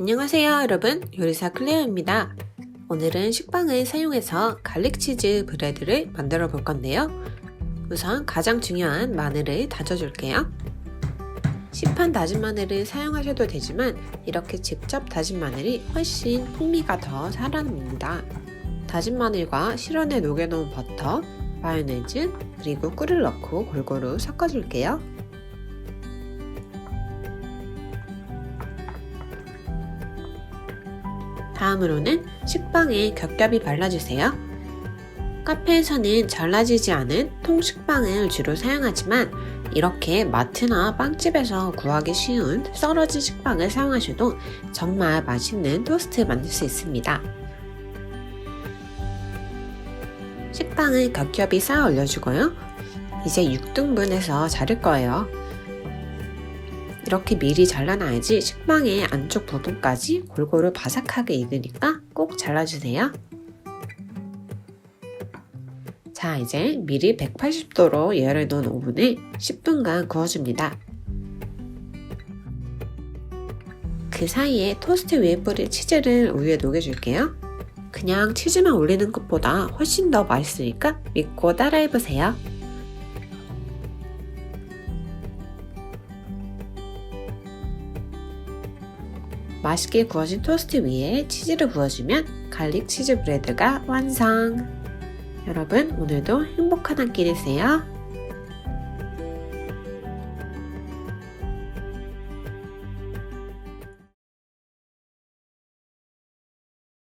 안녕하세요 여러분. 요리사 클레어입니다. 오늘은 식빵을 사용해서 갈릭 치즈 브레드를 만들어 볼 건데요. 우선 가장 중요한 마늘을 다져줄게요. 시판 다진 마늘을 사용하셔도 되지만 이렇게 직접 다진 마늘이 훨씬 풍미가 더 살아납니다. 다진 마늘과 실온에 녹여놓은 버터, 마요네즈, 그리고 꿀을 넣고 골고루 섞어줄게요 다음으로는 식빵에 겹겹이 발라주세요. 카페에서는 잘라지지 않은 통식빵을 주로 사용하지만 이렇게 마트나 빵집에서 구하기 쉬운 썰어진 식빵을 사용하셔도 정말 맛있는 토스트 만들 수 있습니다. 식빵을 겹겹이 쌓아 올려주고요. 이제 6등분해서 자를 거예요. 이렇게 미리 잘라놔야지 식빵의 안쪽 부분까지 골고루 바삭하게 익으니까 꼭 잘라주세요. 자, 이제 미리 180도로 예열해 놓은 오븐에 10분간 구워줍니다. 그 사이에 토스트 위에 뿌릴 치즈를 우유에 녹여줄게요. 그냥 치즈만 올리는 것보다 훨씬 더 맛있으니까 믿고 따라해보세요. 맛있게 구워진 토스트 위에 치즈를 부어주면 갈릭 치즈 브레드가 완성! 여러분, 오늘도 행복한 한 끼 되세요.